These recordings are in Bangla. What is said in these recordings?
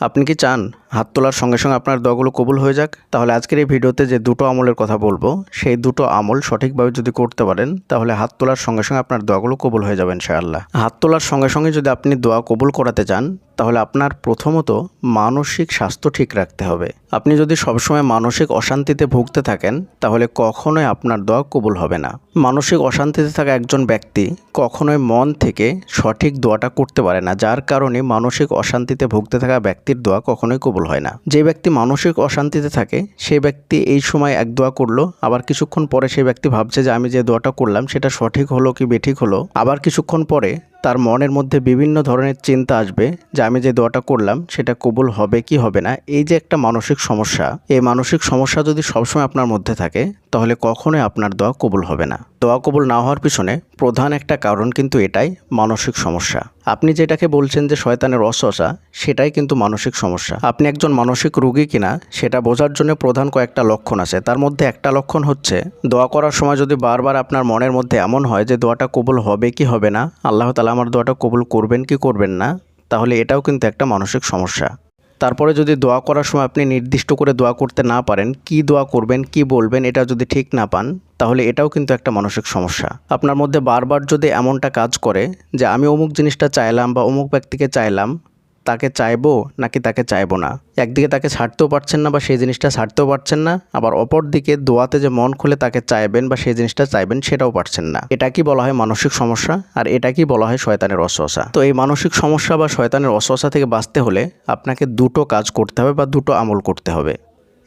আপনি কি চান হাত তোলার সঙ্গে সঙ্গে আপনার দোয়াগুলো কবুল হয়ে যাক। তাহলে আজকের এই ভিডিওতে যে দুটো আমলের কথা বলব, সেই দুটো আমল সঠিকভাবে যদি করতে পারেন, তাহলে হাত তোলার সঙ্গে সঙ্গে আপনার দোয়াগুলো কবুল হয়ে যাবে ইনশাআল্লাহ। হাত তোলার সঙ্গে সঙ্গে যদি আপনি দোয়া কবুল করাতে চান, তাহলে আপনার প্রথমত মানসিক স্বাস্থ্য ঠিক রাখতে হবে। আপনি যদি সবসময় মানসিক অশান্তিতে ভুগতে থাকেন, তাহলে কখনোই আপনার দোয়া কবুল হবে না। মানসিক অশান্তিতে থাকা একজন ব্যক্তি কখনোই মন থেকে সঠিক দোয়াটা করতে পারে না, যার কারণে মানসিক অশান্তিতে ভুগতে থাকা ব্যক্তির দোয়া কখনোই কবুল হয় না। যে ব্যক্তি মানসিক অশান্তিতে থাকে, সে ব্যক্তি এই সময় এক দোয়া করল, আবার কিছুক্ষণ পরে সেই ব্যক্তি ভাবছে যে আমি যে দোয়াটা করলাম সেটা সঠিক হলো কি বেঠিক হলো। আবার কিছুক্ষণ পরে তার মনের মধ্যে বিভিন্ন ধরনের চিন্তা আসবে যে আমি যে দোয়াটা করলাম সেটা কবুল হবে কি হবে না। এই যে একটা মানসিক সমস্যা, এই মানসিক সমস্যা যদি সবসময় আপনার মধ্যে থাকে, তাহলে কখনোই আপনার দোয়া কবুল হবে না। দোয়া কবুল না হওয়ার পিছনে প্রধান একটা কারণ কিন্তু এটাই, মানসিক সমস্যা। আপনি যেটাকে বলছেন যে শয়তানের অসহসা, সেটাই কিন্তু মানসিক সমস্যা। আপনি একজন মানসিক রোগী কিনা, সেটা বোঝার জন্য প্রধান কয়েকটা লক্ষণ আছে। তার মধ্যে একটা লক্ষণ হচ্ছে, দোয়া করার সময় যদি বারবার আপনার মনের মধ্যে এমন হয় যে দোয়াটা কবুল হবে কি হবে না, আল্লাহ তালা আমার দোয়াটা কবুল করবেন কি করবেন না, তাহলে এটাও কিন্তু একটা মানসিক সমস্যা। তারপরে যদি দোয়া করার সময় আপনি নির্দিষ্ট করে দোয়া করতে না পারেন, কি দোয়া করবেন, কি বলবেন, এটা যদি ঠিক না পান, তাহলে এটাও কিন্তু একটা মানসিক সমস্যা। আপনার মধ্যে বারবার যদি এমনটা কাজ করে যে, আমি অমুক জিনিসটা চাইলাম বা অমুক ব্যক্তিকে চাইলাম তাকে চাইব নাকি তাকে চাইব না? একদিকে তাকে ছাড়তেও পারছেন না বা সেই জিনিসটা ছাড়তেও পারছেন না, আবার অপর দিকে দোয়াতে যে মন খুলে তাকে চাইবেন বা সেই জিনিসটা চাইবেন সেটাও পারছেন না। এটা কি বলা হয় মানসিক সমস্যা? আর এটা কি বলা হয় শয়তানের অসহসা? তো এই মানসিক সমস্যা বা শয়তানের অসহসা থেকে বাঁচতে হলে আপনাকে দুটো কাজ করতে হবে বা দুটো আমল করতে হবে।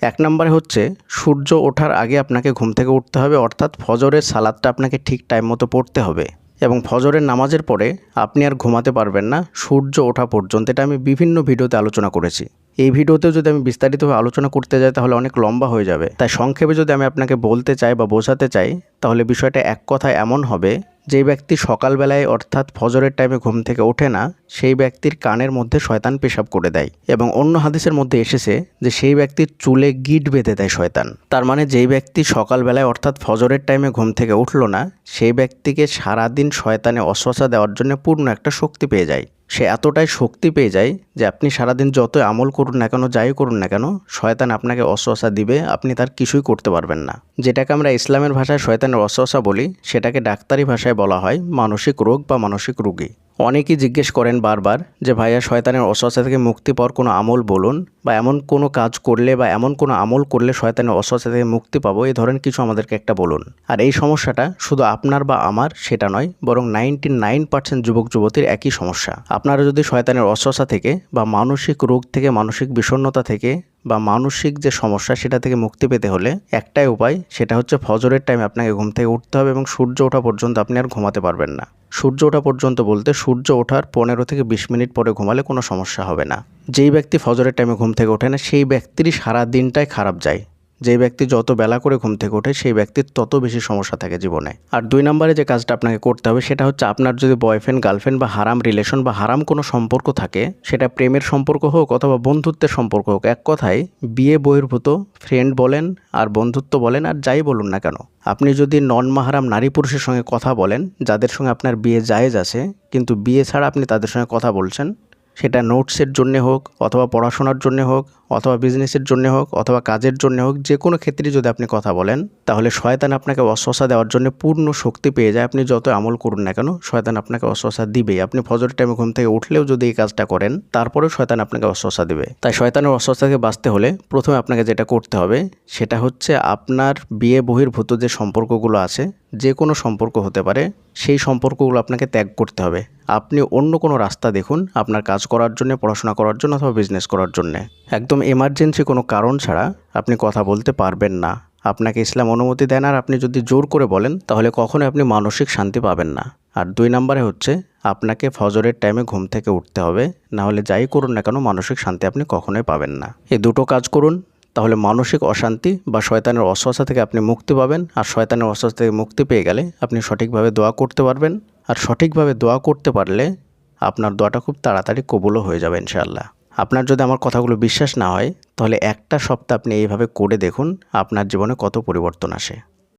এক নম্বরে হচ্ছে সূর্য ওঠার আগে আপনাকে ঘুম থেকে উঠতে হবে, অর্থাৎ ফজরের সালাদটা আপনাকে ঠিক টাইম মতো পড়তে হবে। এবং ফজরের নামাজের পরে আপনি আর ঘুমাতে পারবেন না, সূর্য ওঠা পর্যন্ত। এটা আমি বিভিন্ন ভিডিওতে আলোচনা করেছি। এই ভিডিওতেও যদি আমি বিস্তারিতভাবে আলোচনা করতে যাই, তাহলে অনেক লম্বা হয়ে যাবে। তাই সংক্ষেপে যদি আমি আপনাকে বলতে চাই বা বোঝাতে চাই, তাহলে বিষয়টা এক কথায় এমন হবে যে ব্যক্তি সকালবেলায় অর্থাৎ ফজরের টাইমে ঘুম থেকে ওঠে না, সেই ব্যক্তির কানের মধ্যে শয়তান পেশাব করে দেয় এবং অন্য হাদিসের মধ্যে এসেছে যে সেই ব্যক্তির চুলে গিট বেঁধে দেয় শয়তান। তার মানে যেই ব্যক্তি সকালবেলায় অর্থাৎ ফজরের টাইমে ঘুম থেকে উঠল না, সেই ব্যক্তিকে সারাদিন শয়তানে অশ্বাসা দেওয়ার জন্য পূর্ণ একটা শক্তি পেয়ে যায়। সে এতটাই শক্তি পেয়ে যায় যে আপনি সারাদিন যত আমল করুন না কেন, যাই করুন না কেন, শয়তান আপনাকে অশ্বাসা দিবে, আপনি তার কিছুই করতে পারবেন না। যেটাকে আমরা ইসলামের ভাষায় শয়তানের অশ্বাসা বলি, সেটাকে ডাক্তারি ভাষায় বলা হয় মানসিক রোগ বা মানসিক রোগী। অনেকেই জিজ্ঞেস করেন বারবার যে, ভাইয়া, শয়তানের অশ্বাসা থেকে মুক্তি পাওয়ার কোনো আমল বলুন বা এমন কোনো কাজ করলে বা এমন কোনো আমল করলে শয়তানের অশ্বাসা থেকে মুক্তি পাবো? এই ধরনের কিছু আমাদেরকে একটা বলুন। আর এই সমস্যাটা শুধু আপনার বা আমার সেটা নয়, বরং নাইনটি নাইন পার্সেন্ট যুবক, যুবতীর একই সমস্যা। আপনারা যদি শয়তানের অশ্বাসা থেকে বা মানসিক রোগ থেকে, মানসিক বিষণ্ণতা থেকে বা মানসিক যে সমস্যা সেটা থেকে মুক্তি পেতে হলে একটাই উপায়, সেটা হচ্ছে ফজরের টাইমে আপনাকে ঘুম থেকে উঠতে হবে এবং সূর্য ওঠা পর্যন্ত আপনি আর ঘুমাতে পারবেন না। সূর্য ওঠা পর্যন্ত বলতে সূর্য ওঠার পনেরো থেকে বিশ মিনিট পরে ঘুমালে কোনো সমস্যা হবে না। যেই ব্যক্তি ফজরের টাইমে ঘুম থেকে ওঠে না, সেই ব্যক্তিরই সারা দিনটাই খারাপ যায়। যে ব্যক্তি যত বেলা করে ঘুম থেকে ওঠে, সেই ব্যক্তির তত বেশি সমস্যা থাকে জীবনে। আর দুই নম্বরে যে কাজটা আপনাকে করতে হবে, সেটা হচ্ছে আপনার যদি বয়ফ্রেন্ড গার্লফ্রেন্ড বা হারাম রিলেশন বা হারাম কোনো সম্পর্ক থাকে, সেটা প্রেমের সম্পর্ক হোক অথবা বন্ধুত্বের সম্পর্ক হোক, এক কথায় বিয়ে বহির্ভূত ফ্রেন্ড বলেন আর বন্ধুত্ব বলেন আর যাই বলুন না কেন। আপনি যদি নন মাহারাম নারী পুরুষের সঙ্গে কথা বলেন, যাদের সঙ্গে আপনার বিয়ে জায়েজ আছে, কিন্তু বিয়ে ছাড়া আপনি তাদের সঙ্গে কথা বলছেন, সেটা নোটসের জন্য হোক অথবা পড়াশোনার জন্য হোক অথবা বিজনেসের জন্য হোক, অথবা কাজের জন্য হোক, যে কোনো ক্ষেত্রে যদি আপনি কথা বলেন, তাহলে শয়তান আপনাকে অশ্বাসা দেওয়ার জন্য পূর্ণ শক্তি পেয়ে যায়। আপনি যত আমল করুন না কেন, শয়তান আপনাকে অশ্বাসা দিবেই। আপনি ফজর টাইমে ঘুম থেকে উঠলেও যদি এই কাজটা করেন, তারপরেও শয়তান আপনাকে অশ্বাসা দিবে। তাই শয়তানের অশ্বাসা থেকে বাঁচতে হলে প্রথমে আপনাকে যেটা করতে হবে, সেটা হচ্ছে আপনার বিয়ে বহির্ভূত যে সম্পর্কগুলো আছে, যে কোনো সম্পর্ক হতে পারে, সেই সম্পর্কগুলো আপনাকে ত্যাগ করতে হবে। আপনি অন্য কোনো রাস্তা দেখুন, আপনার কাজ করার জন্য, পড়াশোনা করার জন্য, অথবা বিজনেস করার জন্য। একদম এমার্জেন্সি কোনো কারণ ছাড়া আপনি কথা বলতে পারবেন না। আপনাকে ইসলাম অনুমতি দেন আর আপনি যদি জোর করে বলেন, তাহলে কখনোই আপনি মানসিক শান্তি পাবেন না। আর দুই নম্বরে হচ্ছে, আপনাকে ফজরের টাইমে ঘুম থেকে উঠতে হবে, না হলে যাই করুন না কেন, মানসিক শান্তি আপনি কখনোই পাবেন না। এই দুটো কাজ করুন, তাহলে মানসিক অশান্তি বা শয়তানের অস্বস্থা থেকে আপনি মুক্তি পাবেন, আর শয়তানের অস্বস্থা থেকে মুক্তি পেয়ে গেলে আপনি সঠিকভাবে দোয়া করতে পারবেন। আর সঠিকভাবে দোয়া করতে পারলে আপনার দোয়াটা খুব তাড়াতাড়ি কবুলও হয়ে যাবে ইনশাআল্লাহ। আপনার যদি আমার কথাগুলো বিশ্বাস না হয়, তাহলে একটা সপ্তাহ আপনি এইভাবে করে দেখুন, আপনার জীবনে কত পরিবর্তন আসে।